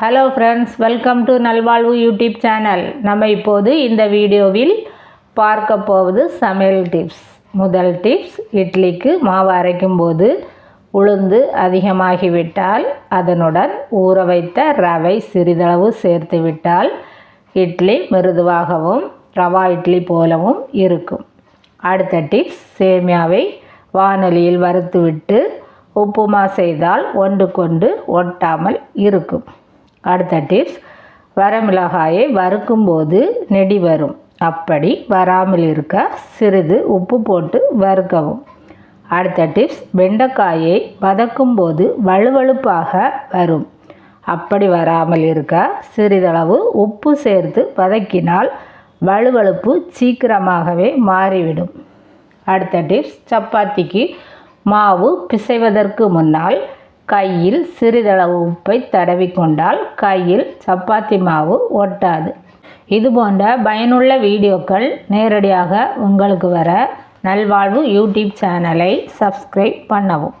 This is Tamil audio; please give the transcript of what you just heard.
Hello friends welcome to Nalvazhvu YouTube channel நம்ம இப்போது இந்த வீடியோவில் பார்க்க போவது சமையல் டிப்ஸ் முதல் டிப்ஸ் இட்லிக்கு மாவு அரைக்கும் போது உளுந்து அதிகமாகிவிட்டால் அதனுடன் ஊற வைத்த ரவை சிறிதளவு சேர்த்துவிட்டால் இட்லி மிருதுவாகவும் ரவா இட்லி போலவும் இருக்கும். அடுத்த டிப்ஸ் சேமியாவை வானொலியில் வறுத்துவிட்டு உப்புமா செய்தால் ஒன்றுக்கொண்டு ஒட்டாமல் இருக்கும். அடுத்த டிப்ஸ் வரமிளகாயை வறுக்கும்போது நெடி வரும். அப்படி வராமல் இருக்க சிறிது உப்பு போட்டு வறுக்கவும். அடுத்த டிப்ஸ் வெண்டைக்காயை வதக்கும்போது வலுவழுப்பாக வரும். அப்படி வராமல் இருக்க சிறிதளவு உப்பு சேர்த்து வதக்கினால் வழுவழுப்பு சீக்கிரமாகவே மாறிவிடும். அடுத்த டிப்ஸ் சப்பாத்திக்கு மாவு பிசைவதற்கு முன்னால் கையில் சிறிதளவு உப்பை தடவி கொண்டால் கையில் சப்பாத்தி மாவு ஒட்டாது. இது போன்ற பயனுள்ள வீடியோக்கள் நேரடியாக உங்களுக்கு வர நல்வாழ்வு யூடியூப் சேனலை சப்ஸ்கிரைப் பண்ணவும்.